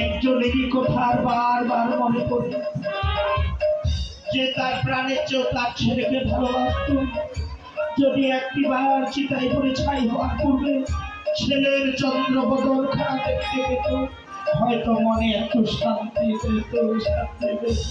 একজনেরই কথা বারবার মনে করি যে তার প্রাণের চেয়েও তার ছেলেকে ভালোবাসত। যদি একটি বার চিতাই করে ছাই হওয়ার পূর্বে ছেলের চন্দ্র বদল খারাপ দেখতে পেত, হয়তো মনে একটু শান্তি পেত শান্তি পেত।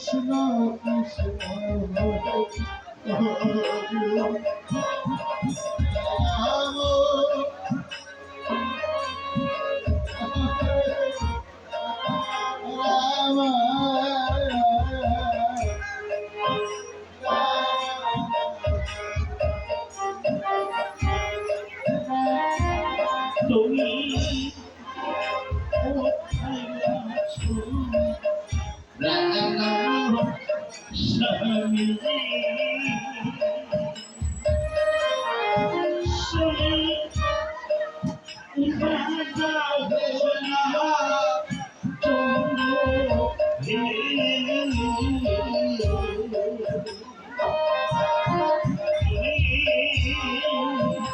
কৃষ্ণ কৃষ্ণ স্বামী স্বামী রাজা ভোলা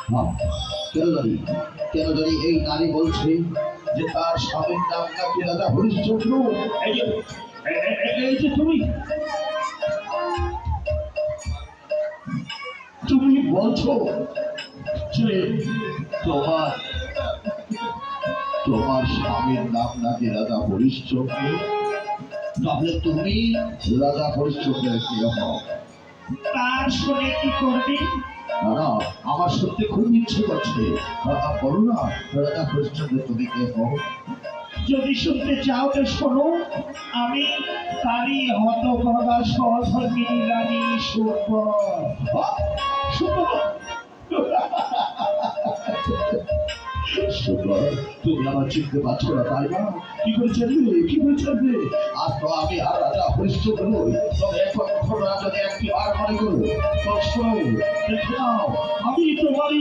হ্যাঁ, কেন জানি কেন জানি এই নারী বলছে যে তার স্বামীর নাম নাকি রাজা হরিশ্চন্দ্র। এই যে তুমি তুমি বলছো যে তোমার তোমার স্বামীর নাম নাকি রাজা হরিশ্চন্দ্র? তাহলে তুমি রাজা হরিশ্চন্দ্রের কি তার শুনে কি করবি? না আমার সত্যি খুব ইচ্ছে করছে। আহ, বলো না রাজা হরিশ্চন্দ্র তুমি কে হও? যদি শুনতে চাও তো শোনো। আমি তারই হতভাগা সহধর্মিনী রানী সুন্দর তুমি আমার চিনতে পারছ না না? কি কি আর তো আমি রাজা তবে এখন আর আমি তোমারই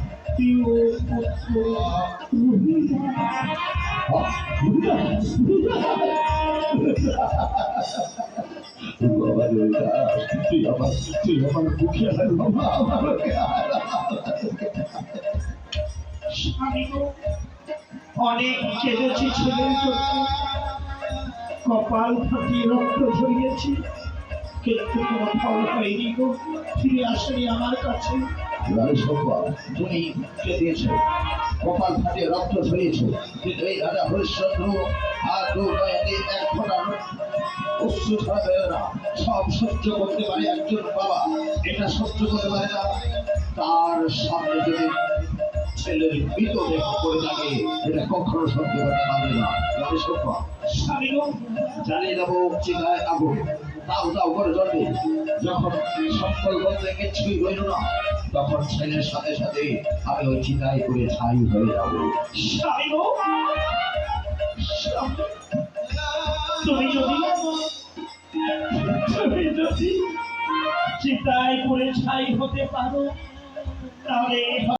অনেক কেঁদেছি ছেলের কপাল ফাটিয়ে রক্ত ঝরিয়েছি। কিন্তু কোনো ফল হয়নি গো। ফিরে আসেনি আমার কাছে। সব সহ্য করতে পারে একজন বাবা এটা সহ্য করতে পারে না তার সামনে যদি ছেলের মৃতদেহ করে থাকে এটা কখনো সহ্য করতে পারবে না রানী সম্পা স্বামী গো, দেবো চিতায় আগুন। দাও দাও করে জ্বলবে যখন সকল বলতে কিছুই রইল না, তখন ছেলের সাথে সাথে আমি ওই চিতায় করে ছাই হয়ে যাব। তুমি যদি তুমি যদি চিতায় পড়ে ছাই হতে পারো, তাহলে